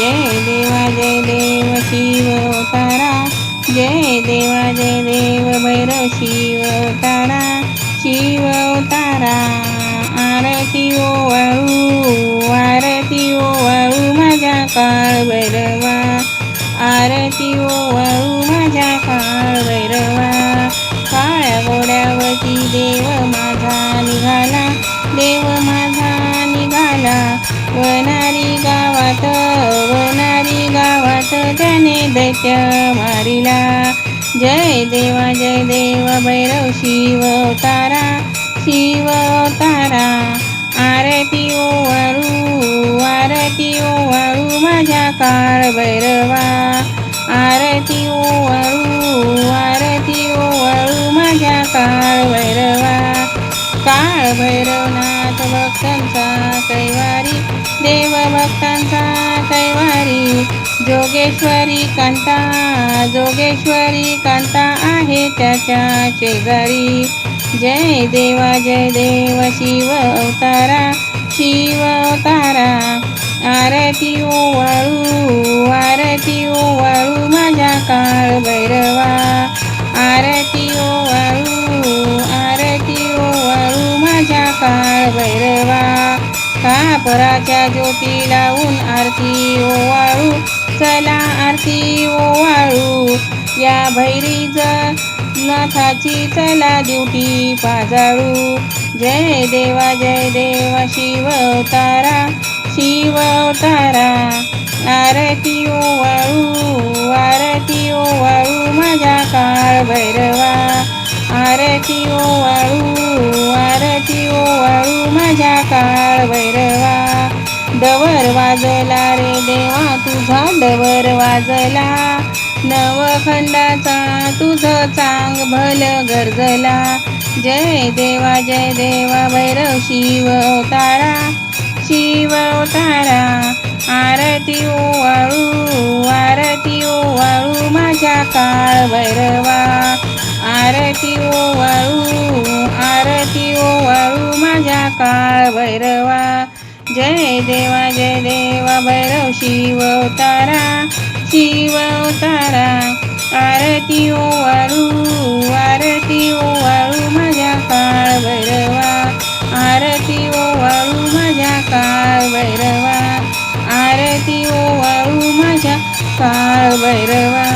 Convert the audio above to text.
जय देवा जय देव शिव तारा जय देवा जय देव भैरव शिव तारा शिव तारा आरती ओ वाळू आरती ओ वाळू माझ्या काळ भैरवा आरती ओ वाळू माझ्या काळ भैरवा काळ्या गोड्यावरती देव माझा निघाला देव माझा निघाला वनारी गावात त्याने दैत्य मारिला. जय देवा जय देव भैरव शिव तारा शिव तारा आरती ओ वाळू आरती ओ वाळू माझ्या काळ भैरवा. आरती ओ वाळू आरती ओ वाळू माझ्या काळ भैरवा. काळ भैरवनाथ भक्तांचा कैवारी देव भक्तांचा कैवारी. जोगेश्वरी कांता जोगेश्वरी कांता आहे त्याच्या शेजारी. जय देवा जय देव शिव अवतारा शिव अवतारा. आरती ओ वाळू आरती ओ वाळू माझ्या काळ भैरवा. आरती ओ वाळू आरती ओ वाळू माझ्या काळ भैरवा. कापराच्या ज्योती लावून आरती ओ वाळू चला आरती ओ वाळू या भैरीज नाथाची चला दिवटी पाजाळू. जय देवा जय देवा शिव अवतारा शिव अवतारा आरती ओवाळू वाळू आरती ओवाळू वाळू माझ्या काळ भैरवा. आरती ओवाळू वाळू आरती ओ वाळू माझ्या काळ भैरवा. डवर वाजला रे देवा तुझा डवर वाजला. नवखंडाचा तुझं चांग भल गरजला. जय देवा जय देवा भैरव शिव अवतारा. शिव अवतारा आरती ओ वाळू आरती ओ वाळू माझ्या काळ भैरवा. आरती ओ जय देवा जय देवा भैरव शिव तारा शिव तारा आरती ओ वाळू आरती ओ वाळू माझ्या काळ भैरवा आरती ओ वाळू माझ्या काळ भैरवा आरती ओ वाळू माझ्या काळ भैरवा.